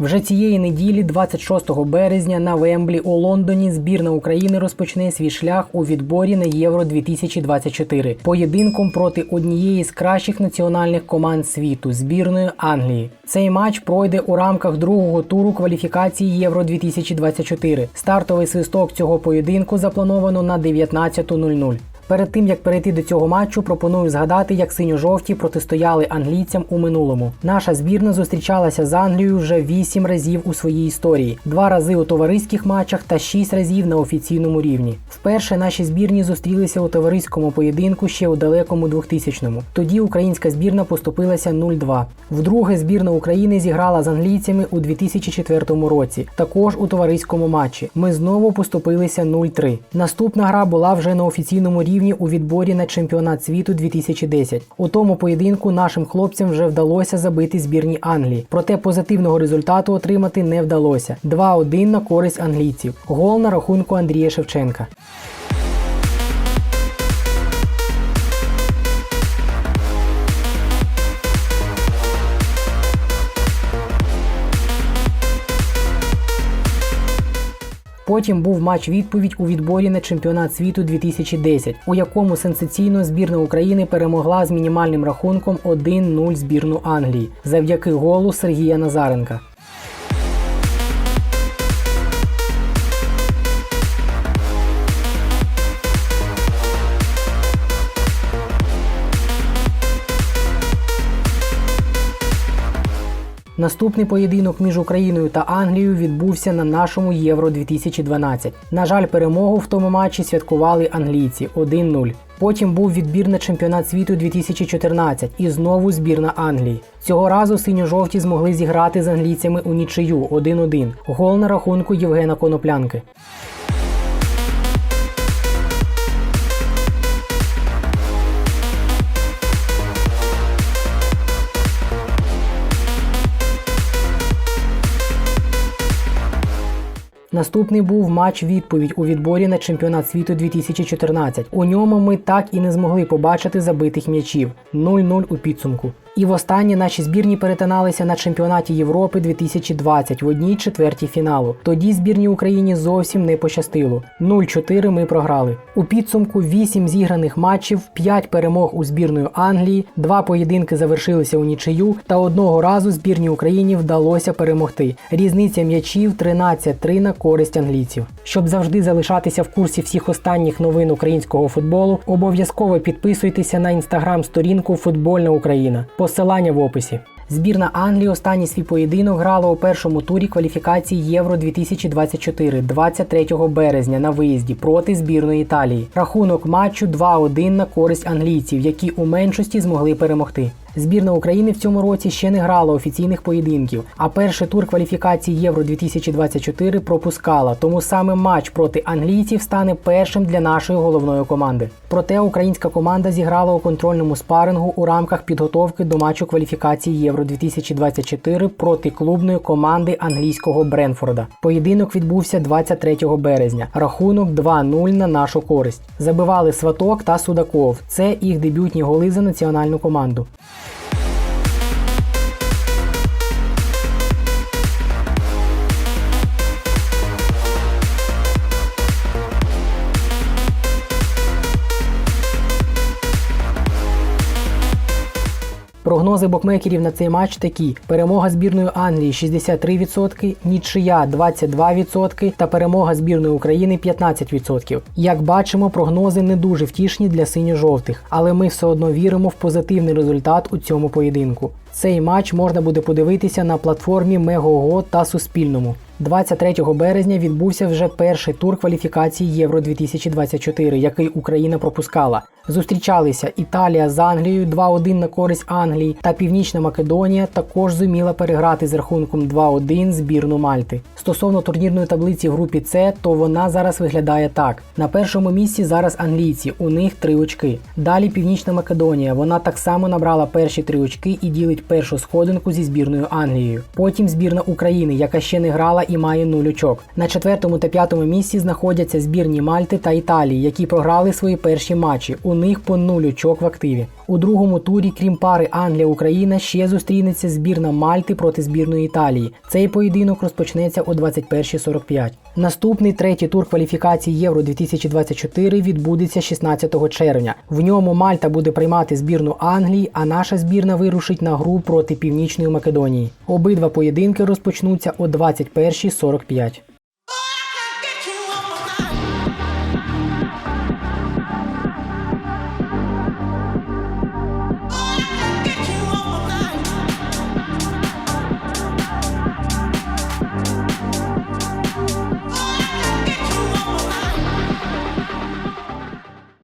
Вже цієї неділі, 26 березня, на Вемблі у Лондоні збірна України розпочне свій шлях у відборі на Євро 2024 поєдинком проти однієї з кращих національних команд світу збірної Англії. Цей матч пройде у рамках другого туру кваліфікації Євро 2024. Стартовий свисток цього поєдинку заплановано на 19.00. Перед тим як перейти до цього матчу, пропоную згадати, як синьо-жовті протистояли англійцям у минулому. Наша збірна зустрічалася з Англією вже 8 разів у своїй історії, два рази у товариських матчах та 6 разів на офіційному рівні. Вперше наші збірні зустрілися у товариському поєдинку ще у далекому 2000-му. Тоді українська збірна поступилася 0-2. Вдруге збірна України зіграла з англійцями у 2004 році, також у товариському матчі. Ми знову поступилися 0-3. Наступна гра була вже на офіційному рівні у відборі на чемпіонат світу 2010. У тому поєдинку нашим хлопцям вже вдалося забити збірні Англії. Проте позитивного результату отримати не вдалося. 2-1 на користь англійців. Гол на рахунку Андрія Шевченка. Потім був матч відповідь у відборі на чемпіонат світу 2010, у якому сенсаційно збірна України перемогла з мінімальним рахунком 1-0 збірну Англії завдяки голу Сергія Назаренка. Наступний поєдинок між Україною та Англією відбувся на нашому Євро 2012. На жаль, перемогу в тому матчі святкували англійці 1-0. Потім був відбір на чемпіонат світу 2014 і знову збірна Англії. Цього разу синьо-жовті змогли зіграти з англійцями у нічию 1-1. Гол на рахунку Євгена Коноплянки. Наступний був матч відповідь у відборі на чемпіонат світу 2014. У ньому ми так і не змогли побачити забитих м'ячів 0-0 у підсумку. І востаннє наші збірні перетиналися на чемпіонаті Європи 2020 в одній четвертій фіналу. Тоді збірній Україні зовсім не пощастило. 0-4 ми програли. У підсумку 8 зіграних матчів, 5 перемог у збірної Англії, 2 поєдинки завершилися у нічию, та одного разу збірній Україні вдалося перемогти. Різниця м'ячів 13-3 на користь англійців. Щоб завжди залишатися в курсі всіх останніх новин українського футболу, обов'язково підписуйтеся на інстаграм-сторінку Футбольна Україна. Посилання в описі. Збірна Англії останній свій поєдинок грала у першому турі кваліфікації Євро 2024 23 березня на виїзді проти збірної Італії. Рахунок матчу 2-1 на користь англійців, які у меншості змогли перемогти. Збірна України в цьому році ще не грала офіційних поєдинків, а перший тур кваліфікації Євро 2024 пропускала. Тому саме матч проти англійців стане першим для нашої головної команди. Проте українська команда зіграла у контрольному спарингу у рамках підготовки до матчу кваліфікації Євро 2024 проти клубної команди англійського Бренфорда. Поєдинок відбувся 23 березня. Рахунок 2-0 на нашу користь. Забивали Сваток та Судаков. Це їх дебютні голи за національну команду. Прогнози букмекерів на цей матч такі: перемога збірної Англії 63%, нічия 22% та перемога збірної України 15%. Як бачимо, прогнози не дуже втішні для синьо-жовтих, але ми все одно віримо в позитивний результат у цьому поєдинку. Цей матч можна буде подивитися на платформі Мегого та Суспільному. 23 березня відбувся вже перший тур кваліфікації Євро 2024, який Україна пропускала. Зустрічалися Італія з Англією 2-1 на користь Англії, та Північна Македонія також зуміла переграти з рахунком 2-1 збірну Мальти. Стосовно турнірної таблиці в групі С, то вона зараз виглядає так: на першому місці зараз англійці, у них три очки. Далі Північна Македонія. Вона так само набрала перші три очки і ділить першу сходинку зі збірною Англією. Потім збірна України, яка ще не грала і має нуль очок. На четвертому та п'ятому місці знаходяться збірні Мальти та Італії, які програли свої перші матчі. У них по нуль очок в активі. У другому турі, крім пари Англія-Україна, ще зустрінеться збірна Мальти проти збірної Італії. Цей поєдинок розпочнеться о 21.45. Наступний третій тур кваліфікації Євро 2024 відбудеться 16 червня. В ньому Мальта буде приймати збірну Англії, а наша збірна вирушить на гру проти Північної Македонії. Обидва поєдинки розпочнуться о 21.45.